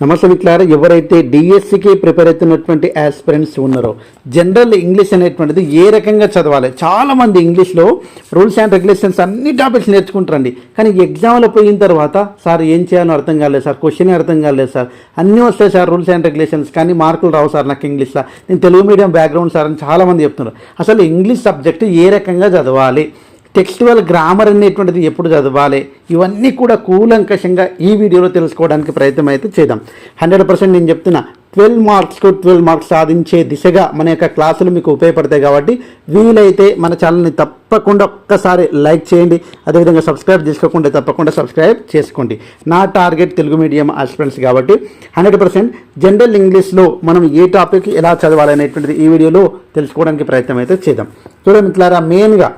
నమస్తే మిత్రులారా ఎవరైతే డిఎస్సికి ప్రిపేర్ అవుతున్నటువంటి ఆస్పిరెంట్స్ ఉన్నారో జనరల్ ఇంగ్లీష్ అనేటువంటిది ఏ రకంగా చదవాలి? చాలామంది ఇంగ్లీష్లో రూల్స్ అండ్ రెగ్యులేషన్స్ అన్ని టాపిక్స్ నేర్చుకుంటారండి. కానీ ఎగ్జామ్లో పోయిన తర్వాత సార్ ఏం చేయాలో అర్థం కాలేదు సార్ క్వశ్చన్ అర్థం కాలేదు సార్ అన్నీ వస్తాయి సార్ రూల్స్ అండ్ రెగ్యులేషన్స్ కానీ మార్కులు రావు సార్ నాకు ఇంగ్లీష్లో నేను తెలుగు మీడియం బ్యాక్గ్రౌండ్ సార్ అని చాలామంది చెప్తున్నారు. అసలు ఇంగ్లీష్ సబ్జెక్ట్ ఏ రకంగా చదవాలి? టెక్స్టువల్ గ్రామర్ అనేటువంటిది ఎప్పుడు చదవాలి? ఇవన్నీ కూడా కూలంకషంగా ఈ వీడియోలో తెలుసుకోవడానికి ప్రయత్నం అయితే చేద్దాం. హండ్రెడ్ పర్సెంట్ నేను చెప్తున్నా ట్వెల్వ్ మార్క్స్కు ట్వెల్వ్ మార్క్స్ సాధించే దిశగా మన యొక్క క్లాసులు మీకు ఉపయోగపడతాయి కాబట్టి వీలైతే మన ఛానల్ని తప్పకుండా ఒక్కసారి లైక్ చేయండి. అదేవిధంగా సబ్స్క్రైబ్ చేసుకోకుండా తప్పకుండా సబ్స్క్రైబ్ చేసుకోండి. నా టార్గెట్ తెలుగు మీడియం ఆస్పిరెంట్స్ కాబట్టి హండ్రెడ్ పర్సెంట్ జనరల్ ఇంగ్లీష్లో మనం ఏ టాపిక్ ఎలా చదవాలనేటువంటిది ఈ వీడియోలో తెలుసుకోవడానికి ప్రయత్నం అయితే చేద్దాం. చూడండి మిత్రులారా మెయిన్గా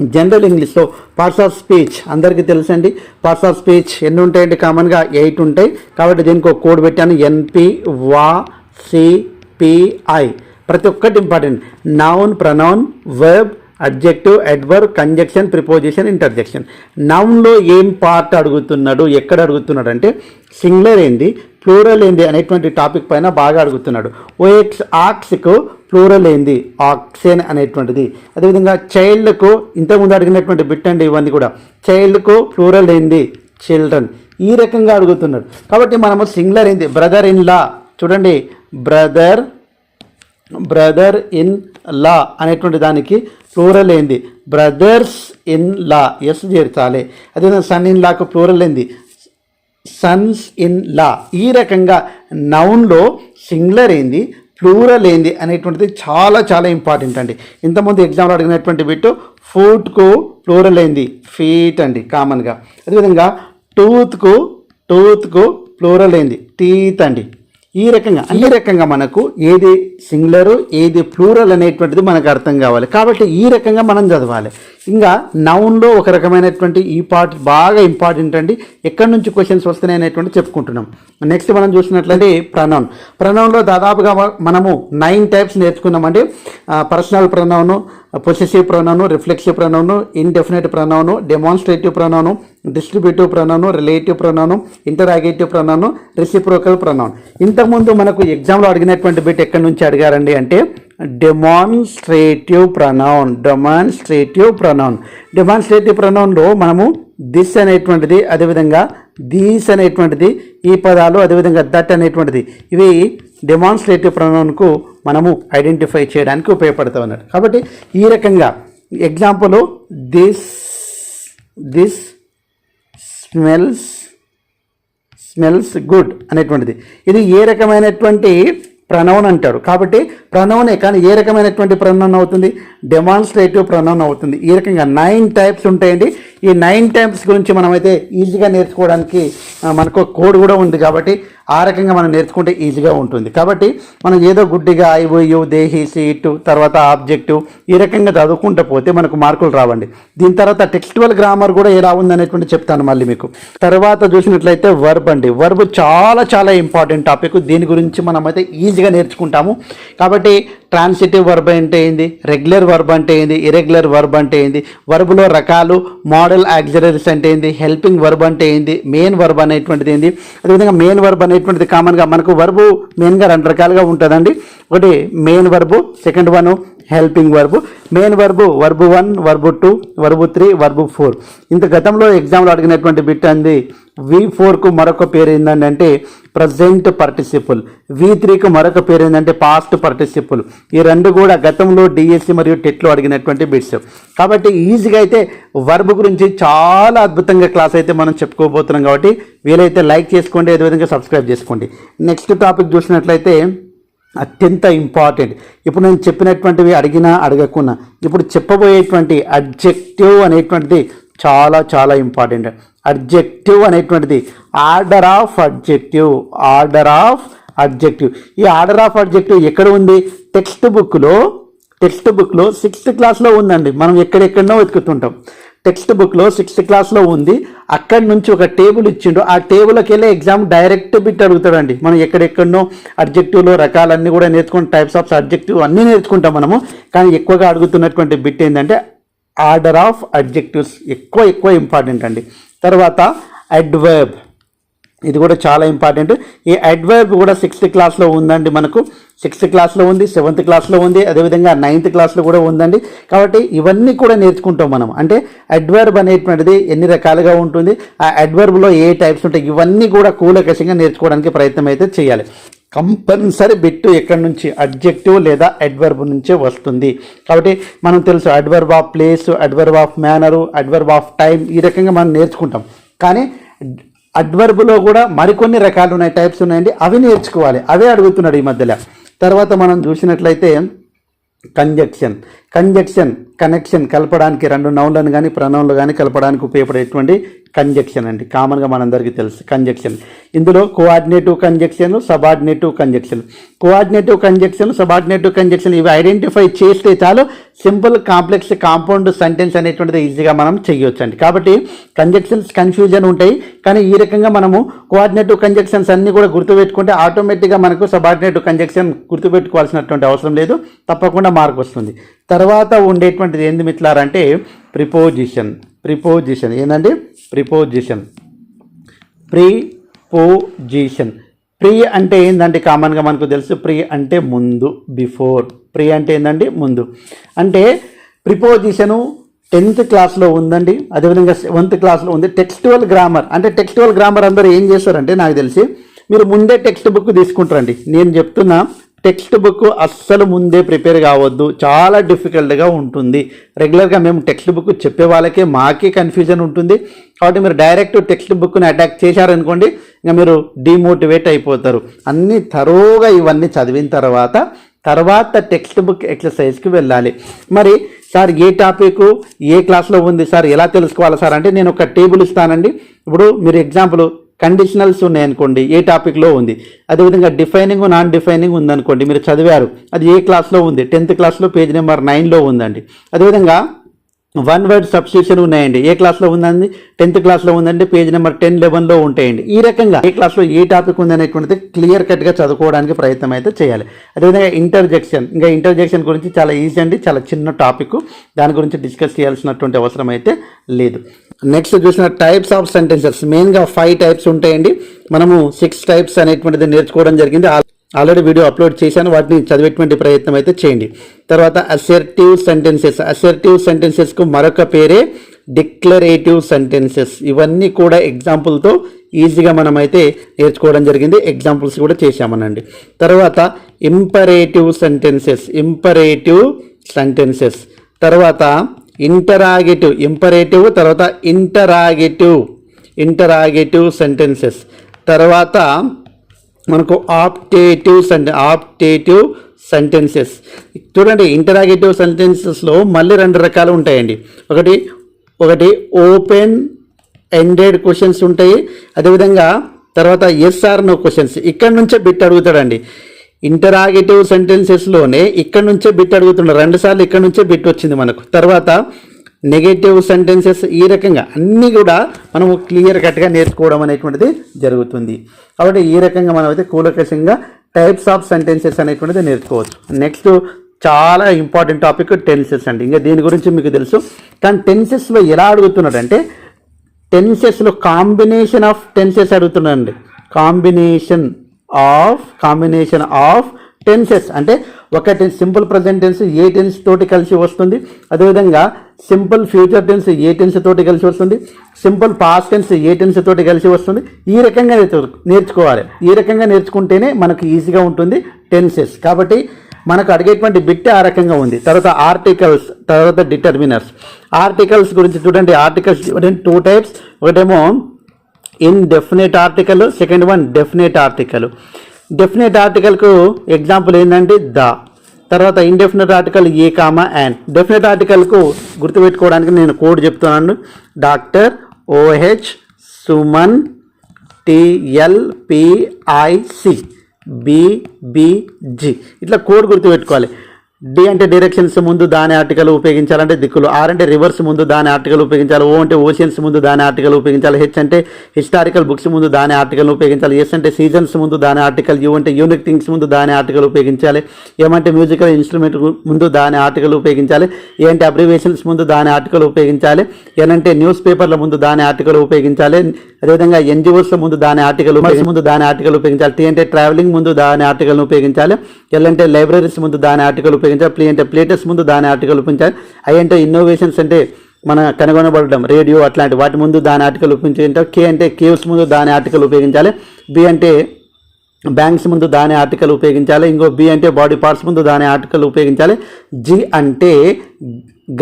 జనరల్ ఇంగ్లీష్లో పార్ట్స్ ఆఫ్ స్పీచ్ అందరికీ తెలుసండి. పార్ట్స్ ఆఫ్ స్పీచ్ ఎన్ని ఉంటాయండి కామన్గా ఎయిట్ ఉంటాయి. కాబట్టి దీనికి ఒక కోడ్ పెట్టాను. ఎన్పి వా సిపిఐ ప్రతి ఒక్కటి important noun pronoun verb adjective adverb conjunction preposition interjection నౌన్లో ఏం పార్ట్ అడుగుతున్నాడు? ఎక్కడ అడుగుతున్నాడు అంటే సింగులర్ ఏంది? ప్లూరల్ ఏంది అనేటువంటి టాపిక్ పైన బాగా అడుగుతున్నాడు. ఓఎక్స్ ఆక్స్కు ప్లూరల్ ఏంది ఆక్సేన్ అనేటువంటిది. అదేవిధంగా చైల్డ్కు ఇంతకుముందు అడిగినటువంటి బిట్ అండి ఇవన్నీ కూడా. చైల్డ్కు ప్లూరల్ ఏంది చిల్డ్రన్. ఈ రకంగా అడుగుతున్నాడు. కాబట్టి మనము సింగులర్ ఏంది? Brother in law. చూడండి. బ్రదర్ బ్రదర్ ఇన్ లా అనేటువంటి దానికి ప్లూరల్ ఏంది బ్రదర్స్ ఇన్ లా. ఎస్ చేర్చాలి అదేవిధంగా సన్ ఇన్ లాకు ప్లూరల్ ఏంది సన్స్ ఇన్ లా ఈ రకంగా నౌన్లో సింగులర్ ఏంది ప్లూరల్ ఏంది అనేటువంటిది చాలా చాలా ఇంపార్టెంట్ అండి. ఇంతకుముందు ఎగ్జామ్లో అడిగినటువంటి బిట్టు ఫుట్కు ప్లూరల్ ఏంది ఫీట్ అండి కామన్గా. అదేవిధంగా టూత్కు టూత్కు ప్లూరల్ ఏంది టీత్ అండి. ఈ రకంగా అన్ని రకంగా మనకు ఏది సింగులరు ఏది ప్లూరల్ అనేటువంటిది మనకు అర్థం కావాలి. కాబట్టి ఈ రకంగా మనం చదవాలి. ఇంకా నౌన్లో ఒక రకమైనటువంటి ఈ పార్ట్ బాగా ఇంపార్టెంట్ అండి. ఎక్కడి నుంచి క్వశ్చన్స్ వస్తున్నాయి అనేటువంటి చెప్పుకుంటున్నాం. నెక్స్ట్ మనం చూసినట్లయితే ప్రనౌన్ ప్రనౌన్లో దాదాపుగా మనము nine types నేర్చుకున్నామండి. Personal pronoun possessive pronoun reflexive pronoun indefinite pronoun demonstrative pronoun distributive pronoun relative pronoun interrogative pronoun reciprocal pronoun ఇంతకుముందు మనకు ఎగ్జామ్లో అడిగినటువంటి బిట్ ఎక్కడి నుంచి అడిగారండి అంటే demonstrative pronoun demonstrative pronoun demonstrative ప్రనౌన్లో మనము దిస్ అనేటువంటిది అదేవిధంగా దీస్ అనేటువంటిది ఈ పదాలు అదేవిధంగా దట్ అనేటువంటిది ఇవి డెమాన్స్ట్రేటివ్ ప్రనౌన్కు మనము ఐడెంటిఫై చేయడానికి ఉపయోగపడతాం అన్నట్టు కాబట్టి ఈ రకంగా example this this smells smells good అనేటువంటిది. ఇది ఏ రకమైనటువంటి ప్రణవన్ అంటాడు కాబట్టి ప్రణవనే కానీ ఏ రకమైనటువంటి ప్రణవన్ అవుతుంది? డెమాన్స్ట్రేటివ్ ప్రణవన్ అవుతుంది. ఈ రకంగా నైన్ టైప్స్ ఉంటాయండి. ఈ నైన్ టైప్స్ గురించి మనమైతే ఈజీగా నేర్చుకోవడానికి మనకు కోడ్ కూడా ఉంది కాబట్టి ఆ రకంగా మనం నేర్చుకుంటే ఈజీగా ఉంటుంది. కాబట్టి మనం ఏదో గుడ్డిగా ఐఓయు దేహి సీటు తర్వాత ఆబ్జెక్టివ్ ఈ రకంగా చదువుకుంటూ పోతే మనకు మార్కులు రావండి. దీని తర్వాత టెక్స్టువల్ గ్రామర్ కూడా ఎలా ఉందనేటువంటి చెప్తాను మళ్ళీ మీకు. తర్వాత చూసినట్లయితే వర్బ్ అండి. వర్బ్ చాలా చాలా ఇంపార్టెంట్ టాపిక్. దీని గురించి మనమైతే ఈజీగా నేర్చుకుంటాము. కాబట్టి ట్రాన్సిటివ్ వర్బ్ అంటే ఏంది? రెగ్యులర్ వర్బ్ అంటే ఏంది? ఇరెగ్యులర్ వర్బ్ అంటే ఏంది? వర్బ్లో రకాలు మోడల్ యాక్సిలరీస్ అంటే ఏంది? హెల్పింగ్ వర్బ్ అంటే ఏంది? మెయిన్ వర్బ్ అనేటువంటిది ఏంది? అదేవిధంగా మెయిన్ వర్బ్ అనేటువంటిది కామన్గా మనకు వర్బు మెయిన్గా రెండు రకాలుగా ఉంటుందండి. ఒకటి main verb second one helping verb main verb verb one verb two verb three verb four ఇంత గతంలో ఎగ్జామ్లో అడిగినటువంటి బిట్ అంది వి ఫోర్కు మరొక పేరు ఏంటంటే ప్రజెంట్ పార్టిసిపుల్ వి త్రీకి మరొక పేరు ఏంటంటే పాస్ట్ పార్టిసిపుల్ ఈ రెండు కూడా గతంలో డిఎస్సి మరియు టెట్లో అడిగినటువంటి బిట్స్ కాబట్టి ఈజీగా అయితే వర్బ్ గురించి చాలా అద్భుతంగా క్లాస్ అయితే మనం చెప్పుకోబోతున్నాం కాబట్టి వీలైతే లైక్ చేసుకోండి అదేవిధంగా సబ్స్క్రైబ్ చేసుకోండి. నెక్స్ట్ టాపిక్ చూసినట్లయితే అత్యంత ఇంపార్టెంట్ ఇప్పుడు నేను చెప్పినటువంటివి అడిగినా అడగకున్నా. ఇప్పుడు చెప్పబోయేటువంటి అడ్జెక్టివ్ అనేటువంటిది చాలా చాలా ఇంపార్టెంట్ అడ్జెక్టివ్ అనేటువంటిది. Order of adjective order of adjective ఈ ఆర్డర్ ఆఫ్ అడ్జెక్టివ్ ఎక్కడ ఉంది? టెక్స్ట్ బుక్లో టెక్స్ట్ బుక్లో సిక్స్త్ క్లాస్లో ఉందండి. మనం ఎక్కడెక్కడనో వెతుకుతుంటాం. టెక్స్ట్ బుక్లో సిక్స్త్ క్లాస్లో ఉంది. అక్కడి నుంచి ఒక టేబుల్ ఇచ్చిండు. ఆ టేబుల్కి వెళ్ళి ఎగ్జామ్ డైరెక్ట్ బిట్ అడుగుతాడండి. మనం ఎక్కడెక్కడనో అడ్జెక్టివ్లో రకాలన్నీ కూడా నేర్చుకుంటాం టైప్స్ ఆఫ్ సబ్జెక్టివ్ అన్నీ నేర్చుకుంటాం మనము. కానీ ఎక్కువగా అడుగుతున్నటువంటి బిట్ ఏంటంటే ఆర్డర్ ఆఫ్ అడ్జెక్టివ్స్ ఎక్కువ ఎక్కువ ఇంపార్టెంట్ అండి. తర్వాత అడ్వర్బ్. ఇది కూడా చాలా ఇంపార్టెంట్. ఈ అడ్వర్బ్ కూడా సిక్స్త్ క్లాస్లో ఉందండి మనకు. సిక్స్త్ క్లాస్లో ఉంది సెవెంత్ క్లాస్లో ఉంది అదేవిధంగా నైన్త్ క్లాస్లో కూడా ఉందండి. కాబట్టి ఇవన్నీ కూడా నేర్చుకుంటాం మనం. అంటే అడ్వర్బ్ అనేటువంటిది ఎన్ని రకాలుగా ఉంటుంది ఆ అడ్వర్బ్లో ఏ టైప్స్ ఉంటాయి ఇవన్నీ కూడా కూలకషంగా నేర్చుకోవడానికి ప్రయత్నం అయితే చేయాలి. కంపల్సరీ బిట్టు ఎక్కడి నుంచి అడ్జెక్టివ్ లేదా అడ్వర్బ్ నుంచే వస్తుంది. కాబట్టి మనం తెలుసు adverb of place adverb of manner adverb of time ఈ రకంగా మనం నేర్చుకుంటాం. కానీ అడ్వర్బ్లో కూడా మరికొన్ని రకాలు ఉన్నాయి టైప్స్ ఉన్నాయండి. అవి నేర్చుకోవాలి. అవే అడుగుతున్నాడు ఈ మధ్యలో. తర్వాత మనం చూసినట్లయితే కంజక్షన్ కంజక్షన్ కనెక్షన్ కలపడానికి రెండు నౌన్లను కానీ ప్రనౌన్లు కానీ కలపడానికి ఉపయోగపడేటువంటి కంజక్షన్ అండి. కామన్గా మనందరికీ తెలుసు కంజక్షన్ ఇందులో coordinative conjunction subordinative conjunction coordinative conjunction subordinative conjunction ఇవి ఐడెంటిఫై చేస్తే చాలు సింపుల్ కాంప్లెక్స్ కాంపౌండ్ సెంటెన్స్ అనేటువంటిది ఈజీగా మనం చేయొచ్చండి కాబట్టి కంజక్షన్స్ కన్ఫ్యూజన్ ఉంటాయి. కానీ ఈ రకంగా మనము కోఆర్డినేటివ్ కంజక్షన్స్ అన్నీ కూడా గుర్తుపెట్టుకుంటే ఆటోమేటిక్గా మనకు సబార్డినేటివ్ కంజక్షన్ గుర్తుపెట్టుకోవాల్సినటువంటి అవసరం లేదు. తప్పకుండా మార్క్ వస్తుంది. తర్వాత ఉండేటువంటిది ఏంది మిట్లారంటే ప్రిపోజిషన్ ప్రిపోజిషన్. ఏంటండి ప్రిపోజిషన్. ప్రీ పోజిషన్ ప్రీ అంటే ఏంటంటే కామన్గా మనకు తెలుసు. ప్రీ అంటే ముందు బిఫోర్. ప్రీ అంటే ఏంటండి ముందు. అంటే ప్రిపోజిషను టెన్త్ క్లాస్లో ఉందండి. అదేవిధంగా సెవెంత్ క్లాస్లో ఉంది. Textual grammar. అంటే టెక్స్టువల్ గ్రామర్ అందరూ ఏం చేస్తారంటే నాకు తెలిసి మీరు ముందే టెక్స్ట్ బుక్ తీసుకుంటారండి. నేను చెప్తున్నా టెక్స్ట్ బుక్ అస్సలు ముందే ప్రిపేర్ కావద్దు. చాలా డిఫికల్ట్గా ఉంటుంది. రెగ్యులర్గా మేము టెక్స్ట్ బుక్ చెప్పే వాళ్ళకే మాకే కన్ఫ్యూజన్ ఉంటుంది. కాబట్టి మీరు డైరెక్ట్ టెక్స్ట్ బుక్ని అటాక్ చేశారనుకోండి ఇంకా మీరు డిమోటివేట్ అయిపోతారు. అన్నీ తరోగా ఇవన్నీ చదివిన తర్వాత తర్వాత టెక్స్ట్ బుక్ ఎక్సర్సైజ్కి వెళ్ళాలి? మరి సార్ ఏ టాపిక్ ఏ క్లాస్లో ఉంది సార్? ఎలా తెలుసుకోవాలి సార్? అంటే నేను ఒక టేబుల్ ఇస్తానండి. ఇప్పుడు మీరు ఎగ్జాంపుల్ కండిషనల్స్ ఉన్నాయనుకోండి ఏ టాపిక్లో ఉంది? అదేవిధంగా డిఫైనింగ్ నాన్ డిఫైనింగ్ ఉందనుకోండి మీరు చదివారు అది ఏ క్లాస్లో ఉంది? టెన్త్ క్లాస్లో పేజ్ నెంబర్ నైన్లో ఉందండి. అదేవిధంగా వన్ వర్డ్ సబ్స్టిట్యూషన్ ఉన్నాయండి ఏ క్లాస్లో ఉందండి? టెన్త్ క్లాస్లో ఉందండి పేజ్ నెంబర్ టెన్ లెవెన్లో ఉంటాయండి. ఈ రకంగా ఏ క్లాస్లో ఏ టాపిక్ ఉందనేటువంటిది క్లియర్ కట్గా చదువుకోవడానికి ప్రయత్నం అయితే చేయాలి. అదేవిధంగా ఇంటర్జెక్షన్ ఇంకా ఇంటర్జెక్షన్ గురించి చాలా ఈజీ అండి చాలా చిన్న టాపిక్ దాని గురించి డిస్కస్ చేయాల్సినటువంటి అవసరం అయితే లేదు. నెక్స్ట్ చూసిన టైప్స్ ఆఫ్ సెంటెన్సెస్ మెయిన్గా ఫైవ్ టైప్స్ ఉంటాయండి. మనము సిక్స్ టైప్స్ అనేటువంటిది నేర్చుకోవడం జరిగింది. ఆల్రెడీ వీడియో అప్లోడ్ చేశాను. వాటిని చదివేటువంటి ప్రయత్నం అయితే చేయండి. తర్వాత అసెర్టివ్ సెంటెన్సెస్ అసెర్టివ్ సెంటెన్సెస్కు మరొక పేరే డిక్లరేటివ్ సెంటెన్సెస్ ఇవన్నీ కూడా ఎగ్జాంపుల్తో ఈజీగా మనమైతే నేర్చుకోవడం జరిగింది. ఎగ్జాంపుల్స్ కూడా చేశామనండి. తర్వాత ఇంపరేటివ్ సెంటెన్సెస్ ఇంపరేటివ్ సెంటెన్సెస్ తర్వాత ఇంటరాగేటివ్ ఇంపరేటివ్ తర్వాత ఇంటరాగేటివ్ ఇంటరాగేటివ్ సెంటెన్సెస్. తర్వాత మనకు ఆప్టేటివ్ సెంటె ఆప్టేటివ్ సెంటెన్సెస్. చూడండి ఇంటరాగేటివ్ సెంటెన్సెస్లో మళ్ళీ రెండు రకాలు ఉంటాయండి. ఒకటి ఒకటి ఓపెన్ ఎండెడ్ క్వశ్చన్స్ ఉంటాయి. అదేవిధంగా తర్వాత ఎస్ఆర్ నో క్వశ్చన్స్ ఇక్కడ నుంచే బిట్ అడుగుతాడండి. ఇంటరాగేటివ్ సెంటెన్సెస్లోనే ఇక్కడ నుంచే బిట్ అడుగుతుండే. రెండు సార్లు ఇక్కడ నుంచే బిట్ వచ్చింది మనకు. తర్వాత నెగటివ్ సెంటెన్సెస్ ఈ రకంగా అన్నీ కూడా మనము క్లియర్ కట్గా నేర్చుకోవడం అనేటువంటిది జరుగుతుంది. కాబట్టి ఈ రకంగా మనం అయితే కూలకషంగా టైప్స్ ఆఫ్ సెంటెన్సెస్ అనేటువంటిది నేర్చుకోవచ్చు. నెక్స్ట్ చాలా ఇంపార్టెంట్ టాపిక్ టెన్సెస్ అండి. ఇంకా దీని గురించి మీకు తెలుసు. కానీ టెన్సెస్లో ఎలా అడుగుతున్నాడంటే టెన్సెస్లో combination of tenses అడుగుతున్నాడండి. Combination. Of combination of tenses. అంటే ఒక టెన్స్ సింపుల్ ప్రజెంట్ టెన్స్ ఏ టెన్స్ తోటి కలిసి వస్తుంది. అదేవిధంగా సింపుల్ ఫ్యూచర్ టెన్స్ ఏ టెన్స్ తోటి కలిసి వస్తుంది. సింపుల్ పాస్ట్ టెన్స్ ఏ టెన్స్ తోటి కలిసి వస్తుంది. ఈ రకంగా నేర్చుకోవాలి. ఈ రకంగా నేర్చుకుంటేనే మనకు ఈజీగా ఉంటుంది టెన్సెస్. కాబట్టి మనకు అడిగేటువంటి బిట్ ఆ రకంగా ఉంది. తర్వాత ఆర్టికల్స్ తర్వాత డిటర్మినర్స్. ఆర్టికల్స్ గురించి చూడండి. Articles two types. ఒకటేమో indefinite article second one definite article definite ఆర్టికల్కు example ఏంటంటే ద. తర్వాత indefinite article a comma and definite ఆర్టికల్కు గుర్తుపెట్టుకోవడానికి నేను కోడ్ చెప్తున్నాను. Doctor OH Suman TLPIC BBG ఇట్లా కోడ్ గుర్తుపెట్టుకోవాలి. డి అంటే డైరెక్షన్స్ ముందు దాని ఆర్టికల్ ఉపయోగించాలంటే దిక్కులు ఆర్ అంటే రివర్స్ ముందు దాని ఆర్టికల్ ఉపయోగించాలి ఓ అంటే ఓషియన్స్ ముందు దాని ఆర్టికల్ ఉపయోగించాలి హెచ్ అంటే హిస్టారికల్ బుక్స్ ముందు దాని ఆర్టికల్ ఉపయోగించాలి ఎస్ అంటే సీజన్స్ ముందు దాని ఆర్టికల్ యూ అంటే యూనిక్ థింగ్స్ ముందు దాని ఆర్టికల్ ఉపయోగించాలి ఏమంటే మ్యూజికల్ ఇన్స్ట్రుమెంట్ ముందు దాని ఆర్టికల్ ఉపయోగించాలి ఏ అంటే అబ్రివేషన్స్ ముందు దాని ఆర్టికల్ ఉపయోగించాలి ఎన్ అంటే న్యూస్ పేపర్ల ముందు దాని ఆర్టికల్ ఉపయోగించాలి అదేవిధంగా ఎన్జిఓస్ ముందు దాని ఆర్టికల్ ముందు దాని ఆర్టికల్ ఉపయోగించాలి టీ అంటే ట్రావెలింగ్ ముందు దాని ఆర్టికల్ ఉపయోగించాలి ఎల్ అంటే లైబ్రరీస్ ముందు దాని ఆర్టికల్ ఉపయోగించాలి అంటే ప్లేటెస్ ముందు దాని ఆర్టికల్ ఉపయోగించాలి ఐ అంటే ఇన్నోవేషన్స్ అంటే మన కనుగొనబడడం రేడియో అట్లాంటి వాటి ముందు దాని ఆర్టికల్ ఉపయోగించాలి కే అంటే కేవ్స్ ముందు దాని ఆర్టికల్ ఉపయోగించాలి. బి అంటే బ్యాంక్స్ ముందు దాని ఆర్టికల్ ఉపయోగించాలి. ఇంకో బి అంటే బాడీ పార్ట్స్ ముందు దాని ఆర్టికల్ ఉపయోగించాలి. జి అంటే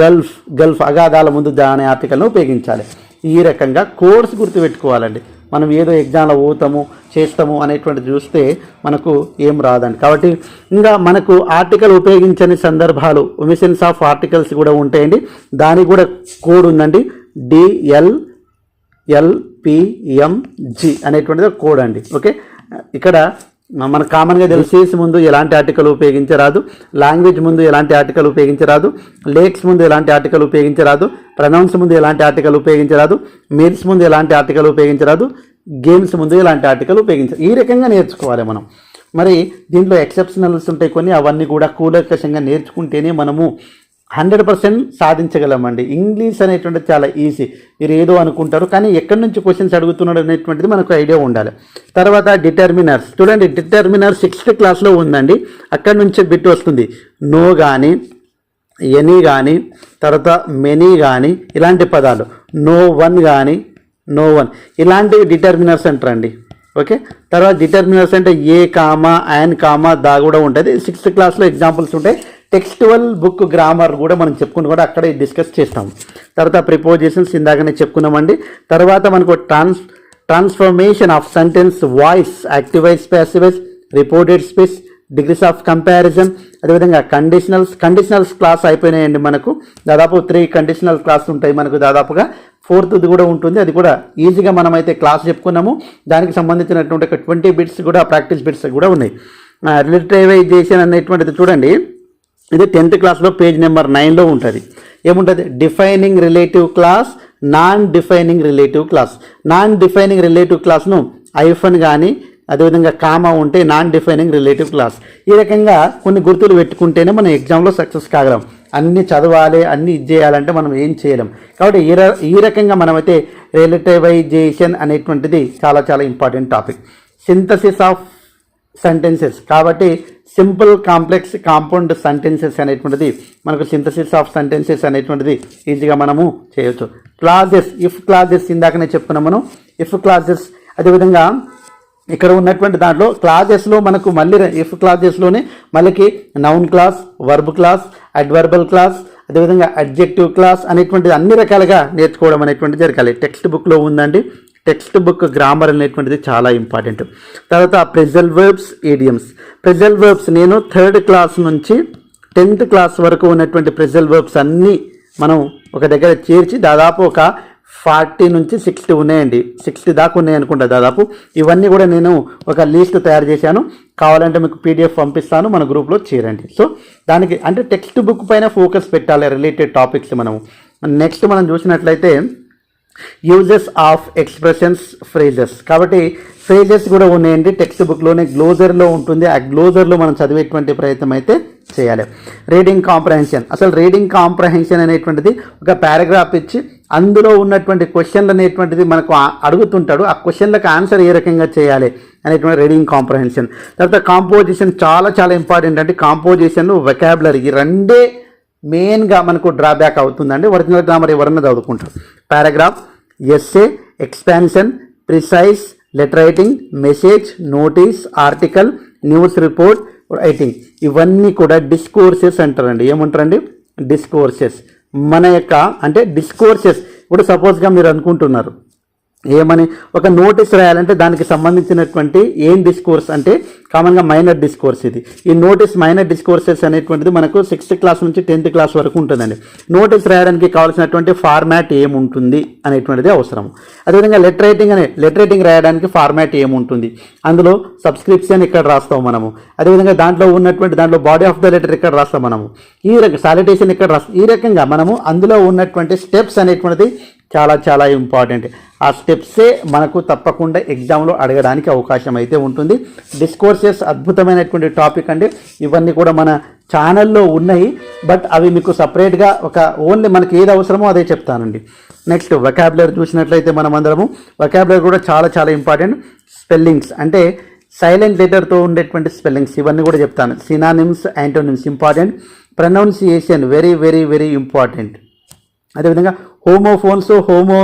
గల్ఫ్ గల్ఫ్ అగాధాల ముందు దాని ఆర్టికల్ను ఉపయోగించాలి. ఈ రకంగా కోడ్స్ గుర్తుపెట్టుకోవాలండి. మనం ఏదో ఎగ్జామ్లో పోతాము చేస్తాము అనేటువంటిది చూస్తే మనకు ఏం రాదండి. కాబట్టి ఇంకా మనకు ఆర్టికల్ ఉపయోగించని సందర్భాలు ఒమిషన్స్ ఆఫ్ ఆర్టికల్స్ కూడా ఉంటాయండి. దానికి కూడా కోడ్ ఉందండి. డిఎల్ ఎల్పిఎంజి అనేటువంటిది కోడ్ అండి. ఓకే ఇక్కడ మనకు కామన్గా తెలిసేస్ ముందు ఎలాంటి ఆర్టికల్ ఉపయోగించరాదు లాంగ్వేజ్ ముందు ఎలాంటి ఆర్టికల్ ఉపయోగించరాదు లేక్స్ ముందు ఎలాంటి ఆర్టికల్ ఉపయోగించరాదు ప్రనౌన్స్ ముందు ఎలాంటి ఆర్టికల్ ఉపయోగించరాదు మీల్స్ ముందు ఎలాంటి ఆర్టికల్ ఉపయోగించరాదు గేమ్స్ ముందు ఎలాంటి ఆర్టికల్ ఉపయోగించాలి ఈ రకంగా నేర్చుకోవాలి మనం. మరి దీంట్లో ఎక్సెప్షనల్స్ ఉంటాయి కొన్ని అవన్నీ కూడా కూలకషంగా నేర్చుకుంటేనే మనము హండ్రెడ్ పర్సెంట్ సాధించగలమండి. ఇంగ్లీష్ అనేటువంటిది చాలా ఈజీ. మీరు ఏదో అనుకుంటారు కానీ ఎక్కడి నుంచి క్వశ్చన్స్ అడుగుతున్నాడు అనేటువంటిది మనకు ఐడియా ఉండాలి. తర్వాత డిటర్మినర్స్. చూడండి డిటర్మినర్ సిక్స్త్ క్లాస్లో ఉందండి. అక్కడి నుంచే బిట్ వస్తుంది. నో కానీ ఎనీ కానీ తర్వాత మెనీ కానీ ఇలాంటి పదాలు. నో వన్ కానీ నో వన్. ఇలాంటి డిటర్మినర్స్ అంటారండి ఓకే? తర్వాత డిటర్మినర్స్ అంటే a comma and comma the కూడా ఉంటుంది. సిక్స్త్ క్లాస్లో ఎగ్జాంపుల్స్ ఉంటాయి. టెక్స్టువల్ బుక్ గ్రామర్ కూడా మనం చెప్పుకుని కూడా అక్కడే డిస్కస్ చేస్తాం. తర్వాత ప్రిపోజిషన్స్ ఇందాకనే చెప్పుకున్నామండి. తర్వాత మనకు trans transformation of sentence voice activise passivise reported speech degrees of comparison అదేవిధంగా కండిషనల్స్ కండిషనల్స్ క్లాస్ అయిపోయినాయండి మనకు. దాదాపు త్రీ కండిషనల్ క్లాస్ ఉంటాయి మనకు దాదాపుగా. ఫోర్త్ది కూడా ఉంటుంది. అది కూడా ఈజీగా మనం అయితే క్లాస్ చెప్పుకున్నాము. దానికి సంబంధించినటువంటి ఒక ట్వంటీ బిట్స్ కూడా ప్రాక్టీస్ బిట్స్ కూడా ఉన్నాయి. రిలేటివైజేషన్ అనేటువంటిది చూడండి. ఇది టెన్త్ క్లాస్లో పేజ్ నెంబర్ నైన్లో ఉంటుంది. ఏముంటుంది? Defining relative clause non defining relative clause non defining relative క్లాస్ను ఐఫన్ కానీ అదేవిధంగా కామా ఉంటే నాన్ డిఫైనింగ్ రిలేటివ్ క్లాస్ ఈ రకంగా కొన్ని గుర్తులు పెట్టుకుంటేనే మనం ఎగ్జామ్లో సక్సెస్ కాగలం. అన్ని చదవాలి అన్ని ఇది చేయాలంటే మనం ఏం చేయలేం. కాబట్టి ఈ ఈ రకంగా మనమైతే రిలేటివైజేషన్ అనేటువంటిది చాలా చాలా important topic synthesis of sentences కాబట్టి సింపుల్ కాంప్లెక్స్ కాంపౌండ్ సెంటెన్సెస్ అనేటువంటిది మనకు సింథసిస్ ఆఫ్ సెంటెన్సెస్ అనేటువంటిది ఈజీగా మనము చేయొచ్చు. క్లాజెస్ ఇఫ్ క్లాజెస్ ఇందాకనే చెప్పుకున్నాం మనం. ఇఫ్ క్లాజెస్ అదేవిధంగా ఇక్కడ ఉన్నటువంటి దాంట్లో క్లాజెస్లో మనకు మళ్ళీ ఇఫ్ క్లాజెస్లోనే మళ్ళీకి noun clause verb clause adverbial clause అదేవిధంగా అడ్జెక్టివ్ క్లాస్ అనేటువంటిది అన్ని రకాలుగా నేర్చుకోవడం అనేటువంటిది జరగాలి. టెక్స్ట్ బుక్లో ఉందండి. టెక్స్ట్ బుక్ గ్రామర్ అనేటువంటిది చాలా ఇంపార్టెంట్. తర్వాత phrasal verbs idioms phrasal verbs నేను థర్డ్ క్లాస్ నుంచి టెన్త్ క్లాస్ వరకు ఉన్నటువంటి ప్రెజల్ వర్బ్స్ అన్నీ మనం ఒక దగ్గర చేర్చి దాదాపు ఒక ఫార్టీ నుంచి సిక్స్టీ ఉన్నాయండి. సిక్స్టీ దాకా ఉన్నాయి అనుకుంటా దాదాపు. ఇవన్నీ కూడా నేను ఒక లిస్ట్ తయారు చేశాను. కావాలంటే మీకు పీడిఎఫ్ పంపిస్తాను. మన గ్రూప్లో చేరండి. సో దానికి అంటే టెక్స్ట్ బుక్ పైన ఫోకస్ పెట్టాలి రిలేటెడ్ టాపిక్స్ మనము. నెక్స్ట్ మనం చూసినట్లయితే యూజెస్ ఆఫ్ ఎక్స్ప్రెషన్స్ ఫ్రేజెస్ కాబట్టి ఫ్రేజెస్ కూడా ఉన్నాయండి. టెక్స్ట్ బుక్లోనే గ్లోజర్లో ఉంటుంది. ఆ గ్లోజర్లో మనం చదివేటువంటి ప్రయత్నం అయితే చేయాలి. రీడింగ్ కాంప్రహెన్షన్ అసలు రీడింగ్ కాంప్రహెన్షన్ అనేటువంటిది ఒక పారాగ్రాఫ్ ఇచ్చి అందులో ఉన్నటువంటి క్వశ్చన్లు అనేటువంటిది మనకు అడుగుతుంటాడు. ఆ క్వశ్చన్లకు ఆన్సర్ ఏ రకంగా చేయాలి అనేటువంటి రీడింగ్ కాంప్రహెన్షన్ తర్వాత కాంపోజిషన్ చాలా చాలా ఇంపార్టెంట్ అంటే కాంపోజిషన్ వెకాబులరీ ఈ రెండే మెయిన్గా మనకు డ్రాబ్యాక్ అవుతుందండి. ఒరిజినల్ గ్రామర్ ఎవరన్నా చదువుకుంటారు. Paragraph essay expansion precis letter writing message notice article news report writing. ఇవన్నీ కూడా డిస్కోర్సెస్ అంటారండి. ఏమంటారండి? డిస్కోర్సెస్. మన యొక్క అంటే డిస్కోర్సెస్. ఇప్పుడు సపోజ్గా మీరు అనుకుంటున్నారు. ఏమని ఒక నోటీస్ రాయాలంటే దానికి సంబంధించినటువంటి ఏం డిస్కోర్స్ అంటే కామన్గా మైనర్ డిస్కోర్స్ ఇది. ఈ నోటీస్ మైనర్ డిస్కోర్సెస్ అనేటువంటిది మనకు సిక్స్త్ క్లాస్ నుంచి టెన్త్ క్లాస్ వరకు ఉంటుందండి. నోటీస్ రాయడానికి కావాల్సినటువంటి ఫార్మాట్ ఏముంటుంది అనేటువంటిది అవసరం అదేవిధంగా లెటర్ రైటింగ్ అనే లెటర్ రైటింగ్ రాయడానికి ఫార్మాట్ ఏముంటుంది? అందులో సబ్స్క్రిప్షన్ ఇక్కడ రాస్తాం మనము. అదేవిధంగా దాంట్లో ఉన్నటువంటి దాంట్లో బాడీ ఆఫ్ ద లెటర్ ఇక్కడ రాస్తాం మనము. ఈ రకం సాలిటేషన్ ఇక్కడ రాస్తాం ఈ రకంగా మనము అందులో ఉన్నటువంటి స్టెప్స్ అనేటువంటిది చాలా చాలా ఇంపార్టెంట్ ఆ స్టెప్సే మనకు తప్పకుండా ఎగ్జామ్లో అడగడానికి అవకాశం అయితే ఉంటుంది. డిస్కోర్సెస్ అద్భుతమైనటువంటి టాపిక్ అండి. ఇవన్నీ కూడా మన ఛానల్లో ఉన్నాయి. బట్ అవి మీకు సపరేట్గా ఒక ఓన్లీ మనకి ఏది అవసరమో అదే చెప్తానండి. నెక్స్ట్ వెకాబులర్ చూసినట్లయితే మనం అందరము వెకాబులర్ కూడా చాలా చాలా ఇంపార్టెంట్ స్పెల్లింగ్స్ అంటే సైలెంట్ లెటర్తో ఉండేటువంటి స్పెల్లింగ్స్ ఇవన్నీ కూడా చెప్తాను. Synonyms antonyms important pronunciation very very very important అదేవిధంగా homophones homo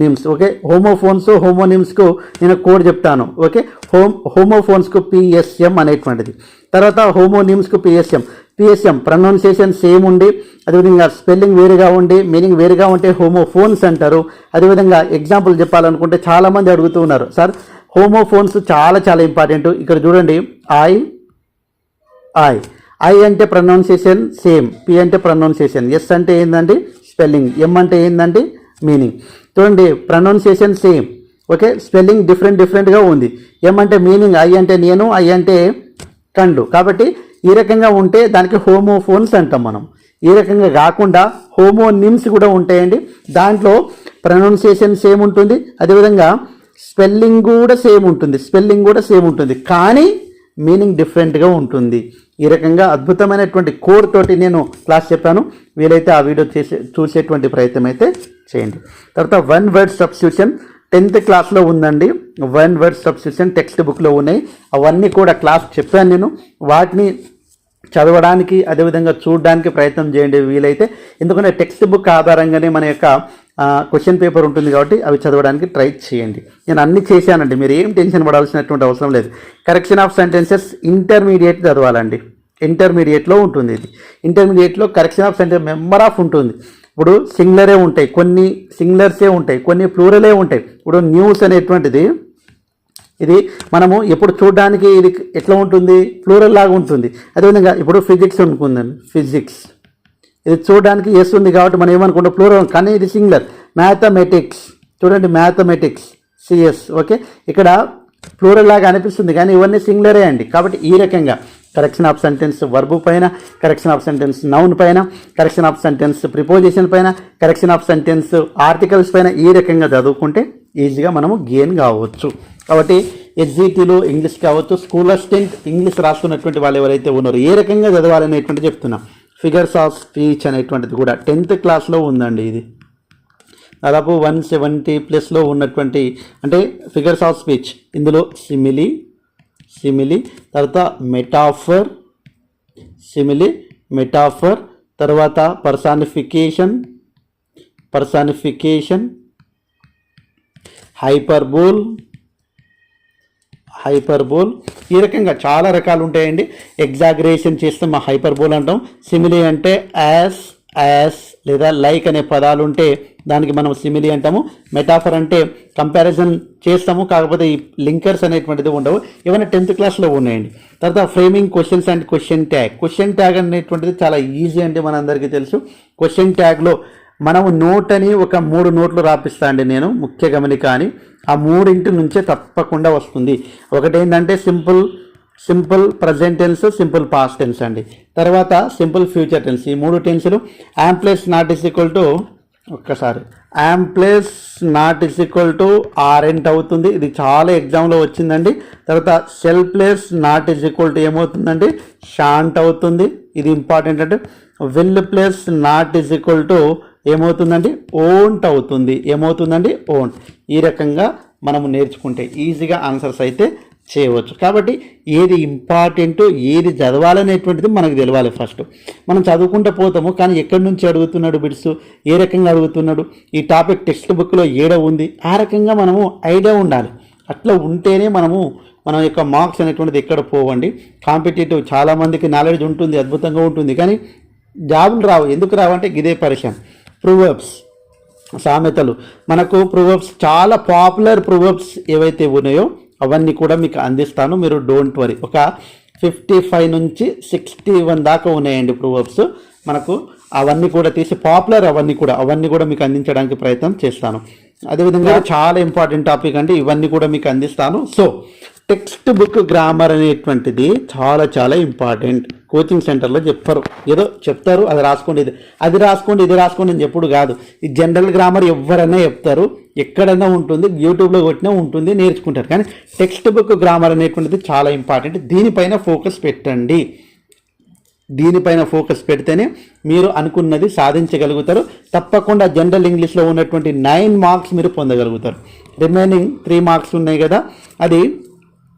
NIMS okay? Homophones హోమోనిమ్స్కు నేను కోడ్ చెప్తాను ఓకే? హోమ్ హోమోఫోన్స్కు పిఎస్ఎం అనేటువంటిది. తర్వాత హోమోనిమ్స్కు పిఎస్ఎం పిఎస్ఎం ప్రొనౌన్సియేషన్ సేమ్ ఉండి అదేవిధంగా స్పెల్లింగ్ వేరుగా ఉండి మీనింగ్ వేరుగా ఉంటే హోమోఫోన్స్ అంటారు. అదేవిధంగా ఎగ్జాంపుల్ చెప్పాలనుకుంటే చాలామంది అడుగుతూ ఉన్నారు. సార్ హోమోఫోన్స్ చాలా చాలా ఇంపార్టెంట్. ఇక్కడ చూడండి ఐ ఐ. ఐ అంటే ప్రొనౌన్సియేషన్ సేమ్ పి అంటే ప్రొనౌన్సియేషన్. ఎస్ అంటే ఏంటండి స్పెల్లింగ్. ఎం అంటే ఏంటండి మీనింగ్ చూడండి pronunciation same okay spelling different డిఫరెంట్గా ఉంది. ఎం అంటే మీనింగ్ ఐ అంటే నేను ఐ అంటే కండు. కాబట్టి ఈ రకంగా ఉంటే దానికి హోమోఫోన్స్ అంటాం మనం. ఈ రకంగా కాకుండా హోమోనిమ్స్ కూడా ఉంటాయండి. దాంట్లో ప్రొనౌన్సియేషన్ సేమ్ ఉంటుంది. అదేవిధంగా స్పెల్లింగ్ కూడా సేమ్ ఉంటుంది. స్పెల్లింగ్ కూడా సేమ్ ఉంటుంది. కానీ మీనింగ్ డిఫరెంట్గా ఉంటుంది. ఈ రకంగా అద్భుతమైనటువంటి కోడ్ తోటి నేను క్లాస్ చెప్పాను. వీలైతే ఆ వీడియో చేసే చూసేటువంటి ప్రయత్నం అయితే చేయండి. తర్వాత వన్ వర్డ్ సబ్స్టిట్యూషన్ టెన్త్ క్లాస్లో ఉందండి. వన్ వర్డ్ సబ్స్టిట్యూషన్ టెక్స్ట్ బుక్లో ఉన్నాయి. అవన్నీ కూడా క్లాస్ చెప్పాను నేను. వాటిని చదవడానికి అదేవిధంగా చూడడానికి ప్రయత్నం చేయండి. వీలైతే ఎందుకంటే టెక్స్ట్ బుక్ ఆధారంగానే మన యొక్క క్వశ్చన్ పేపర్ ఉంటుంది కాబట్టి అవి చదవడానికి ట్రై చేయండి. నేను అన్ని చేశానండి. మీరు ఏం టెన్షన్ పడాల్సినటువంటి అవసరం లేదు. కరెక్షన్ ఆఫ్ సెంటెన్సెస్ ఇంటర్మీడియట్ చదవాలండి. ఇంటర్మీడియట్లో ఉంటుంది ఇది. ఇంటర్మీడియట్లో correction of sentence member of ఉంటుంది. ఇప్పుడు సింగులరే ఉంటాయి. కొన్ని సింగులర్సే ఉంటాయి. కొన్ని ప్లూరలే ఉంటాయి. ఇప్పుడు న్యూస్ అనేటువంటిది ఇది మనము ఎప్పుడు చూడడానికి ఇది ఎట్లా ఉంటుంది? ఫ్లూరల్ లాగా ఉంటుంది. అదేవిధంగా ఇప్పుడు ఫిజిక్స్ అనుకుందండి ఫిజిక్స్ ఇది చూడడానికి ఎస్ ఉంది కాబట్టి మనం ఏమనుకుంటాం? ప్లూరల్ కానీ ఇది సింగులర్ మ్యాథమెటిక్స్ చూడండి మ్యాథమెటిక్స్ సిఎస్ ఓకే ఇక్కడ ప్లూరల్ లాగా అనిపిస్తుంది కానీ ఇవన్నీ సింగులరే అండి. కాబట్టి ఈ రకంగా. కరెక్షన్ ఆఫ్ సెంటెన్స్ వర్బు పైన కరెక్షన్ ఆఫ్ సెంటెన్స్ నౌన్ పైన కరెక్షన్ ఆఫ్ సెంటెన్స్ ప్రిపోజిషన్ పైన కరెక్షన్ ఆఫ్ సెంటెన్స్ ఆర్టికల్స్ పైన ఈ రకంగా చదువుకుంటే ఈజీగా మనము గెయిన్ కావచ్చు. కాబట్టి ఎస్జిటీలో ఇంగ్లీష్ కావచ్చు. స్కూల్ అసిస్టెంట్ ఇంగ్లీష్ రాస్తున్నటువంటి వాళ్ళు ఎవరైతే ఉన్నారో ఏ రకంగా చదవాలనేటువంటి చెప్తున్నా. ఫిగర్స్ ఆఫ్ స్పీచ్ అనేటువంటిది కూడా టెన్త్ క్లాస్లో ఉందండి ఇది. దాదాపు వన్ సెవెంటీ ప్లస్లో ఉన్నటువంటి అంటే ఫిగర్స్ ఆఫ్ స్పీచ్. ఇందులో సిమిలి సిమిలి తర్వాత మెటాఫర్ సిమిలి మెటాఫర్ తర్వాత పర్సానిఫికేషన్ పర్సానిఫికేషన్ హైపర్బోల్ హైపర్బోల్. ఈ రకంగా చాలా రకాలు ఉంటాయండి. ఎగ్జాగరేషన్ చేస్తే మా హైపర్బోల్ అంటాం. సిమిలి అంటే యాస్ యాస్ లేదా లైక్ అనే పదాలు ఉంటే దానికి మనం సిమిలి అంటాము. మెటాఫర్ అంటే కంపారిజన్ చేస్తాము. కాకపోతే ఈ లింకర్స్ అనేటువంటిది ఉండవు. ఇవన్నీ టెన్త్ క్లాస్లో ఉన్నాయండి. తర్వాత framing questions and question tag question tag అనేటువంటిది చాలా ఈజీ అంటే మనందరికీ తెలుసు. క్వశ్చన్ ట్యాగ్లో మనము నోట్ అని ఒక మూడు నోట్లు రాపిస్తా అండి నేను ముఖ్య గమనిక అని ఆ మూడింటి నుంచే తప్పకుండా వస్తుంది. ఒకటి ఏంటంటే simple simple present tense simple past tense అండి. తర్వాత సింపుల్ ఫ్యూచర్ టెన్స్ ఈ మూడు టెన్సులు plus not is equal to ఒక్కసారి. Plus not is equal to aren't అవుతుంది. ఇది చాలా ఎగ్జామ్లో వచ్చిందండి. తర్వాత shall plus not is equal to ఏమవుతుందండి? షాంట్ అవుతుంది. ఇది ఇంపార్టెంట్ అంటే will plus not is equal to ఏమవుతుందండి? ఓంట్ అవుతుంది. ఏమవుతుందండి? ఓంట్. ఈ రకంగా మనము నేర్చుకుంటే ఈజీగా ఆన్సర్స్ అయితే చేయవచ్చు. కాబట్టి ఏది ఇంపార్టెంట్ ఏది చదవాలనేటువంటిది మనకు తెలవాలి ఫస్ట్. మనం చదువుకుంటూ పోతాము కానీ ఎక్కడి నుంచి అడుగుతున్నాడు బిడ్స్ ఏ రకంగా అడుగుతున్నాడు? ఈ టాపిక్ టెక్స్ట్ బుక్లో ఏడ ఉంది? ఆ రకంగా మనము ఐడియా ఉండాలి. అట్లా ఉంటేనే మనము మన యొక్క మార్క్స్ అనేటువంటిది ఎక్కడ పోవండి? కాంపిటేటివ్ చాలామందికి నాలెడ్జ్ ఉంటుంది అద్భుతంగా ఉంటుంది కానీ జాబులు రావు. ఎందుకు రావంటే ఇదే పరిచయం ప్రూవర్బ్స్ సామెతలు. మనకు ప్రొవర్బ్స్ చాలా పాపులర్ ప్రొవర్బ్స్ ఏవైతే ఉన్నాయో అవన్నీ కూడా మీకు అందిస్తాను. మీరు డోంట్ వరీ. ఒక ఫిఫ్టీ ఫైవ్ నుంచి సిక్స్టీ వన్ దాకా ఉన్నాయండి ప్రొవర్బ్స్. మనకు అవన్నీ కూడా తీసి పాపులర్ అవన్నీ కూడా అవన్నీ కూడా మీకు అందించడానికి ప్రయత్నం చేస్తాను. అదేవిధంగా చాలా ఇంపార్టెంట్ టాపిక్ అంటే ఇవన్నీ కూడా మీకు అందిస్తాను. సో టెక్స్ట్ బుక్ గ్రామర్ అనేటువంటిది చాలా చాలా ఇంపార్టెంట్. కోచింగ్ సెంటర్లో చెప్పరు. ఏదో చెప్తారు అది రాసుకోండి ఇది అది రాసుకోండి ఇది రాసుకోండి అని చెప్పుడు కాదు. ఈ జనరల్ గ్రామర్ ఎవరైనా చెప్తారు ఎక్కడైనా ఉంటుంది యూట్యూబ్లో కొట్టినా ఉంటుంది నేర్చుకుంటారు. కానీ టెక్స్ట్ బుక్ గ్రామర్ అనేటువంటిది చాలా ఇంపార్టెంట్. దీనిపైన ఫోకస్ పెట్టండి. దీనిపైన ఫోకస్ పెడితేనే మీరు అనుకున్నది సాధించగలుగుతారు. తప్పకుండా జనరల్ ఇంగ్లీష్లో ఉన్నటువంటి నైన్ మార్క్స్ మీరు పొందగలుగుతారు. రిమైనింగ్ త్రీ మార్క్స్ ఉన్నాయి కదా అది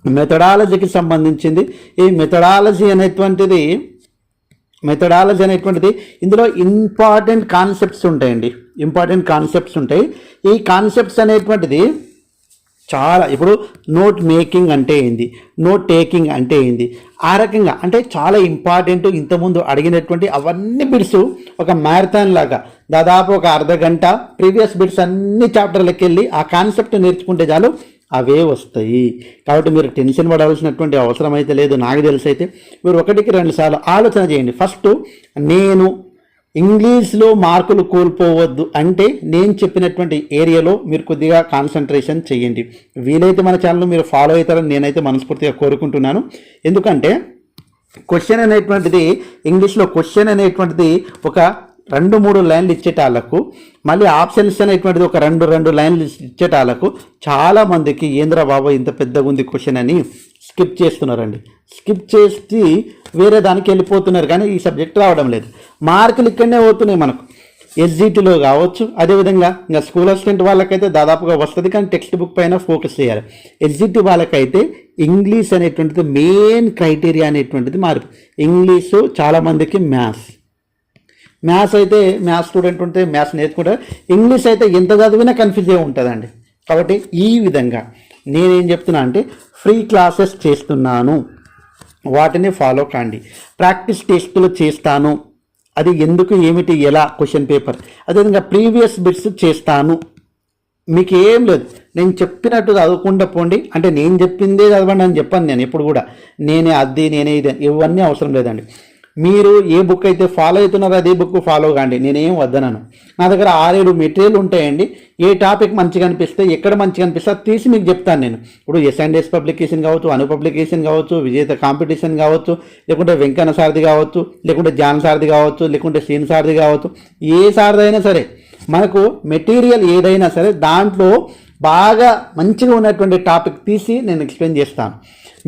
మెథడాలజీకి సంబంధించింది. ఈ మెథడాలజీ అనేటువంటిది మెథడాలజీ అనేటువంటిది ఇందులో ఇంపార్టెంట్ కాన్సెప్ట్స్ ఉంటాయండి. ఇంపార్టెంట్ కాన్సెప్ట్స్ ఉంటాయి. ఈ కాన్సెప్ట్స్ అనేటువంటిది చాలా ఇప్పుడు నోట్ మేకింగ్ అంటే ఏంది? నోట్ టేకింగ్ అంటే ఏంది? ఆ రకంగా అంటే చాలా ఇంపార్టెంట్ ఇంతకుముందు అడిగినటువంటి అవన్నీ బిట్స్ ఒక మ్యారథాన్ లాగా దాదాపు ఒక అర్ధ గంట ప్రీవియస్ బిట్స్ అన్ని చాప్టర్లకు వెళ్ళి ఆ కాన్సెప్ట్ నేర్చుకుంటే చాలు అవే వస్తాయి. కాబట్టి మీరు టెన్షన్ పడవలసినటువంటి అవసరం అయితే లేదు. నాకు తెలిసి అయితే మీరు ఒకటికి రెండు సార్లు ఆలోచన చేయండి. ఫస్ట్ నేను ఇంగ్లీష్లో మార్కులు కోల్పోవద్దు అంటే నేను చెప్పినటువంటి ఏరియాలో మీరు కొద్దిగా కాన్సన్ట్రేషన్ చేయండి. వీలైతే మన ఛానల్ మీరు ఫాలో అవుతారని నేనైతే మనస్ఫూర్తిగా కోరుకుంటున్నాను. ఎందుకంటే క్వశ్చన్ అనేటువంటిది ఇంగ్లీష్లో క్వశ్చన్ అనేటువంటిది ఒక రెండు మూడు లైన్లు ఇచ్చేటాళ్ళకు మళ్ళీ ఆప్షన్స్ అనేటువంటిది ఒక రెండు రెండు లైన్లు ఇచ్చేటాళ్ళకు చాలామందికి ఏంద్రా బాబు ఇంత పెద్దగా ఉంది క్వశ్చన్ అని స్కిప్ చేస్తున్నారండి. స్కిప్ చేసి వేరే దానికి వెళ్ళిపోతున్నారు కానీ ఈ సబ్జెక్ట్ రావడం లేదు. మార్కులు ఇక్కడనే పోతున్నాయి మనకు. ఎస్జిటిలో కావచ్చు అదేవిధంగా ఇంకా స్కూల్ అసిస్టెంట్ వాళ్ళకైతే దాదాపుగా వస్తుంది కానీ టెక్స్ట్ బుక్ పైన ఫోకస్ చేయాలి. ఎస్జిటి వాళ్ళకైతే ఇంగ్లీష్ అనేటువంటిది మెయిన్ క్రైటీరియా అనేటువంటిది మారు ఇంగ్లీషు చాలామందికి మ్యాథ్స్. మ్యాథ్స్ అయితే మ్యాథ్స్ స్టూడెంట్ ఉంటే మ్యాథ్స్ నేర్చుకుంటారు. ఇంగ్లీష్ అయితే ఎంత చదివినా కన్ఫ్యూజ్ అయి ఉంటుందండి. కాబట్టి ఈ విధంగా నేనేం చెప్తున్నా అంటే ఫ్రీ క్లాసెస్ చేస్తున్నాను. వాటిని ఫాలో కాండి. ప్రాక్టీస్ టెస్టులు చేస్తాను. అది ఎందుకు ఏమిటి ఎలా? క్వశ్చన్ పేపర్ అదేవిధంగా ప్రీవియస్ బిట్స్ చేస్తాను. మీకు ఏం లేదు. నేను చెప్పినట్టు చదవకుండా పోండి. అంటే నేను చెప్పిందే చదవండి అని చెప్పాను నేను ఎప్పుడు కూడా. నేనే అది నేనే ఇది ఇవన్నీ అవసరం లేదండి. మీరు ఏ బుక్ అయితే ఫాలో అవుతున్నారో అదే బుక్ ఫాలో కాండి. నేనేం వద్దనను. నా దగ్గర ఆరేడు మెటీరియల్ ఉంటాయండి. ఏ టాపిక్ మంచిగా అనిపిస్తే ఎక్కడ మంచిగా అనిపిస్తే అది తీసి మీకు చెప్తాను నేను. ఇప్పుడు ఎస్ అండ్ ఎస్ పబ్లికేషన్ కావచ్చు అను పబ్లికేషన్ కావచ్చు విజేత కాంపిటీషన్ కావచ్చు లేకుంటే వెంకన్న సారథి కావచ్చు లేకుంటే జాన్ సారథి కావచ్చు లేకుంటే సీన్ సారథి కావచ్చు ఏ సారథి అయినా సరే మనకు మెటీరియల్ ఏదైనా సరే దాంట్లో బాగా మంచిగా ఉన్నటువంటి టాపిక్ తీసి నేను ఎక్స్ప్లెయిన్ చేస్తాను.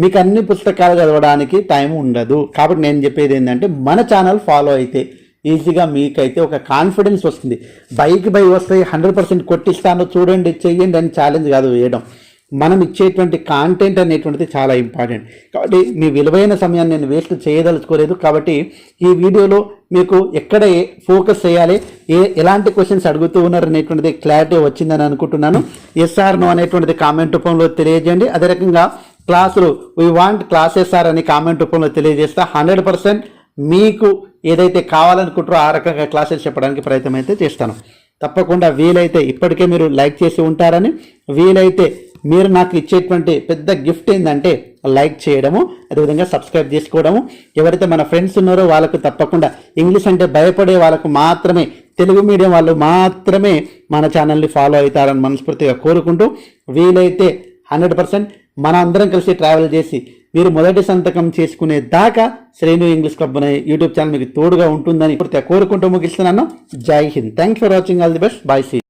మీకు అన్ని పుస్తకాలు చదవడానికి టైం ఉండదు. కాబట్టి నేను చెప్పేది ఏంటంటే మన ఛానల్ ఫాలో అయితే ఈజీగా మీకైతే ఒక కాన్ఫిడెన్స్ వస్తుంది. బైక్ బై వస్తాయి హండ్రెడ్ పర్సెంట్ కొట్టిస్తాను చూడండి చెయ్యండి అని ఛాలెంజ్ కాదు వేయడం. మనం ఇచ్చేటువంటి కాంటెంట్ అనేటువంటిది చాలా ఇంపార్టెంట్ కాబట్టి మీ విలువైన సమయాన్ని నేను వేస్ట్ చేయదలుచుకోలేదు. కాబట్టి ఈ వీడియోలో మీకు ఎక్కడ ఫోకస్ చేయాలి ఏ ఎలాంటి క్వశ్చన్స్ అడుగుతూ ఉన్నారు అనేటువంటిది క్లారిటీ వచ్చిందని అనుకుంటున్నాను. ఎస్ఆర్ నో అనేటువంటిది కామెంట్ రూపంలో తెలియజేయండి. అదే రకంగా క్లాసులు వీ వాంట్ క్లాసెస్ సార్ అని కామెంట్ రూపంలో తెలియజేస్తా. హండ్రెడ్ పర్సెంట్ మీకు ఏదైతే కావాలనుకుంటారో ఆ రకంగా క్లాసెస్ చెప్పడానికి ప్రయత్నం అయితే చేస్తాను. తప్పకుండా వీలైతే ఇప్పటికే మీరు లైక్ చేసి ఉంటారని వీలైతే మీరు నాకు ఇచ్చేటువంటి పెద్ద గిఫ్ట్ ఏంటంటే లైక్ చేయడము అదేవిధంగా సబ్స్క్రైబ్ చేసుకోవడము. ఎవరైతే మన ఫ్రెండ్స్ ఉన్నారో వాళ్ళకు తప్పకుండా ఇంగ్లీష్ అంటే భయపడే వాళ్ళకు మాత్రమే తెలుగు మీడియం వాళ్ళు మాత్రమే మన ఛానల్ని ఫాలో అవుతారని మనస్ఫూర్తిగా కోరుకుంటూ వీలైతే హండ్రెడ్ పర్సెంట్ మన అందరం కలిసి ట్రావెల్ చేసి మీరు మొదటి సంతకం చేసుకునే దాకా శ్రేణు ఇంగ్లీష్ క్లబ్ అనే యూట్యూబ్ ఛానల్ మీకు తోడుగా ఉంటుందని పూర్తిగా కోరుకుంటూ ముగిస్తున్నాను. Jai Hind. Thanks for watching all the best bye see